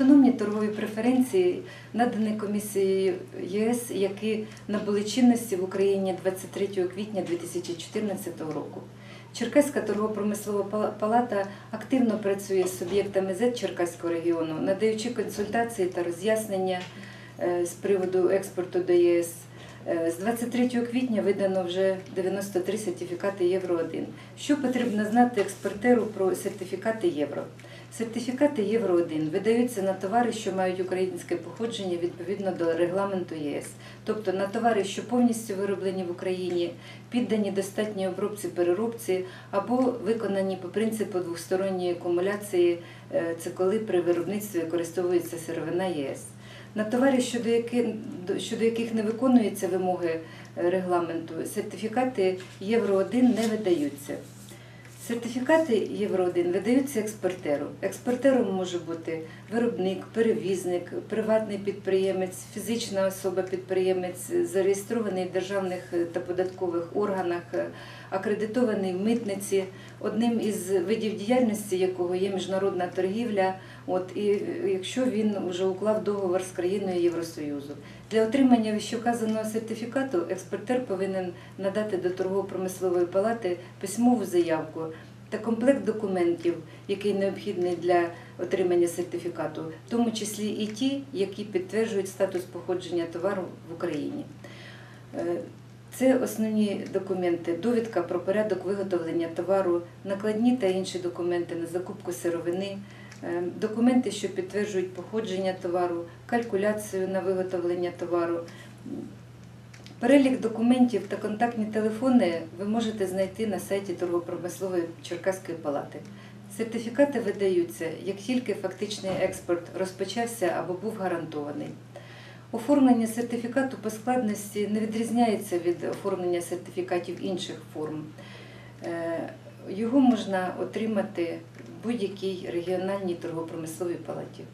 Автономні торгові преференції надані комісією ЄС, які набули чинності в Україні 23 квітня 2014 року. Черкаська торгово-промислова палата активно працює з суб'єктами ЗЕД Черкаського регіону, надаючи консультації та роз'яснення е, з приводу експорту до ЄС. Е, З 23 квітня видано вже 93 сертифікати Євро 1. Що потрібно знати експортеру про сертифікати Євро? Сертифікати Євро 1 видаються на товари, що мають українське походження відповідно до регламенту ЄС, тобто на товари, що повністю вироблені в Україні, піддані достатній обробці переробці або виконані по принципу двосторонньої акумуляції. Е, Це коли при виробництві використовується сировина єС. На товари, щодо яких, щодо яких не виконуються вимоги е, регламенту, сертифікати Євро 1 не видаються. Сертифікати Євро 1 видаються експортеру. Експортером може бути виробник, перевізник, приватний підприємець, фізична особа-підприємець, зареєстрований в державних е, та податкових органах, е, акредитований в митниці, одним із видів діяльності якого є міжнародна торгівля. От і е, якщо він вже уклав договор з країною Євросоюзу. Для отримання вищевказаного сертифікату експортер повинен надати до торгово-промислової палати письмову заявку та комплект документів, який необхідний для отримання сертифікату, в тому числі і ті, які підтверджують статус походження товару в Україні. Е, Це основні документи: довідка про порядок виготовлення товару, накладні та інші документи на закупку сировини, е, документи, що підтверджують походження товару, калькуляцію на виготовлення товару. Перелік документів та контактні телефони ви можете знайти на сайті торгово-промислової Черкаської палати. Сертифікати видаються, як тільки фактичний експорт розпочався або був гарантований. Оформлення сертифікату по складності не відрізняється від оформлення сертифікатів інших форм. Е, Його можна отримати в будь-якій регіональній торгово-промисловій палаті.